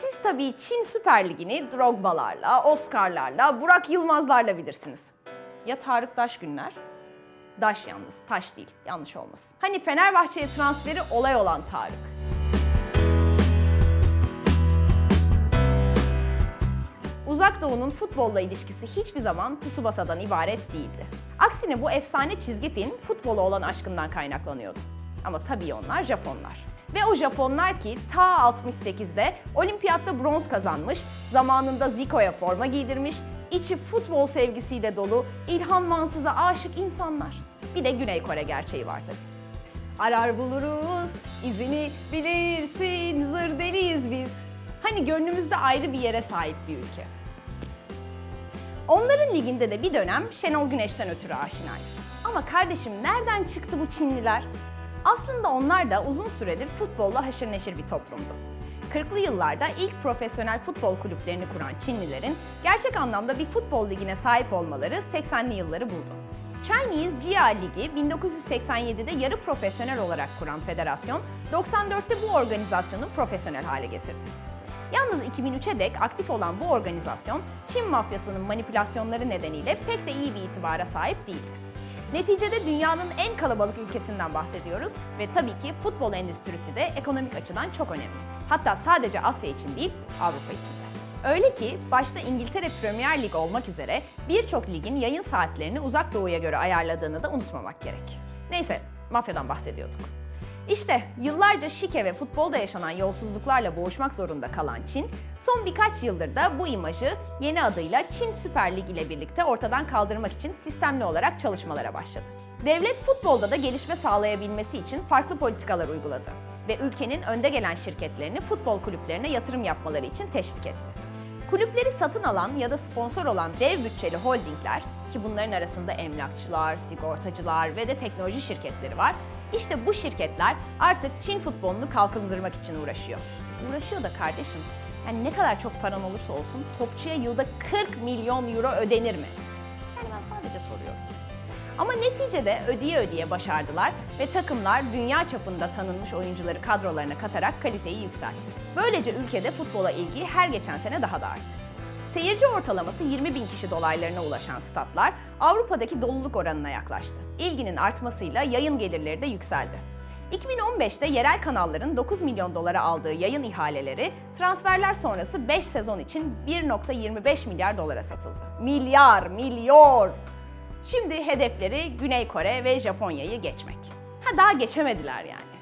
Siz tabii Çin Süper Ligi'ni Drogba'larla, Oscar'larla, Burak Yılmaz'larla bilirsiniz. Ya Tarık Daşgünler? Daş yalnız, taş değil. Yanlış olmasın. Hani Fenerbahçe'ye transferi olay olan Tarık. Uzak Doğu'nun futbolla ilişkisi hiçbir zaman Tsubasa'dan ibaret değildi. Aksine bu efsane çizgi film futbola olan aşkından kaynaklanıyordu. Ama tabii onlar Japonlar. Ve o Japonlar ki ta 68'de olimpiyatta bronz kazanmış, zamanında Zico'ya forma giydirmiş, içi futbol sevgisiyle dolu, İlhan Mansız'a aşık insanlar. Bir de Güney Kore gerçeği var tabii. Arar buluruz, izini bilirsin, zır deliyiz biz. Hani gönlümüzde ayrı bir yere sahip bir ülke. Onların liginde de bir dönem Şenol Güneş'ten ötürü aşinayız. Ama kardeşim nereden çıktı bu Çinliler? Aslında onlar da uzun süredir futbolla haşır neşir bir toplumdu. 40'lı yıllarda ilk profesyonel futbol kulüplerini kuran Çinlilerin gerçek anlamda bir futbol ligine sahip olmaları 80'li yılları buldu. Chinese GIA Ligi 1987'de yarı profesyonel olarak kuran federasyon, 94'te bu organizasyonu profesyonel hale getirdi. Yalnız 2003'e dek aktif olan bu organizasyon, Çin mafyasının manipülasyonları nedeniyle pek de iyi bir itibara sahip değildi. Neticede dünyanın en kalabalık ülkesinden bahsediyoruz ve tabii ki futbol endüstrisi de ekonomik açıdan çok önemli. Hatta sadece Asya için değil, Avrupa için de. Öyle ki başta İngiltere Premier Lig olmak üzere birçok ligin yayın saatlerini uzak doğuya göre ayarladığını da unutmamak gerek. Neyse, mafyadan bahsediyorduk. İşte yıllarca şike ve futbolda yaşanan yolsuzluklarla boğuşmak zorunda kalan Çin, son birkaç yıldır da bu imajı yeni adıyla Çin Süper Lig ile birlikte ortadan kaldırmak için sistemli olarak çalışmalara başladı. Devlet futbolda da gelişme sağlayabilmesi için farklı politikalar uyguladı ve ülkenin önde gelen şirketlerini futbol kulüplerine yatırım yapmaları için teşvik etti. Kulüpleri satın alan ya da sponsor olan dev bütçeli holdingler ki bunların arasında emlakçılar, sigortacılar ve de teknoloji şirketleri var. İşte bu şirketler artık Çin futbolunu kalkındırmak için uğraşıyor. Uğraşıyor da kardeşim. Yani ne kadar çok paran olursa olsun topçuya yılda 40 milyon euro ödenir mi? Yani ben sadece soruyorum. Ama neticede ödeye ödeye başardılar ve takımlar dünya çapında tanınmış oyuncuları kadrolarına katarak kaliteyi yükseltti. Böylece ülkede futbola ilgi her geçen sene daha da arttı. Seyirci ortalaması 20 bin kişi dolaylarına ulaşan statlar Avrupa'daki doluluk oranına yaklaştı. İlginin artmasıyla yayın gelirleri de yükseldi. 2015'te yerel kanalların 9 milyon dolara aldığı yayın ihaleleri transferler sonrası 5 sezon için 1.25 milyar dolara satıldı. Milyar, milyon! Şimdi hedefleri Güney Kore ve Japonya'yı geçmek. Ha daha geçemediler yani.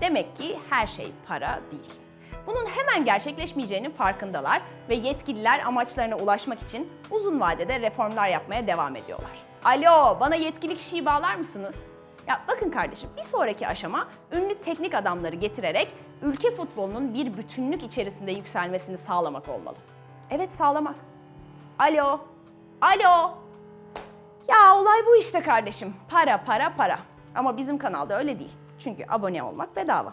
Demek ki her şey para değil. Bunun hemen gerçekleşmeyeceğinin farkındalar ve yetkililer amaçlarına ulaşmak için uzun vadede reformlar yapmaya devam ediyorlar. Alo, bana yetkili kişiyi bağlar mısınız? Ya bakın kardeşim, bir sonraki aşama ünlü teknik adamları getirerek ülke futbolunun bir bütünlük içerisinde yükselmesini sağlamak olmalı. Evet sağlamak. Alo, alo. Ya olay bu işte kardeşim. Para, para, para. Ama bizim kanalda öyle değil. Çünkü abone olmak bedava.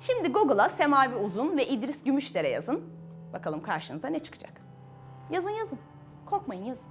Şimdi Google'a Semavi Uzun ve İdris Gümüşdere yazın. Bakalım karşınıza ne çıkacak. Yazın yazın. Korkmayın yazın.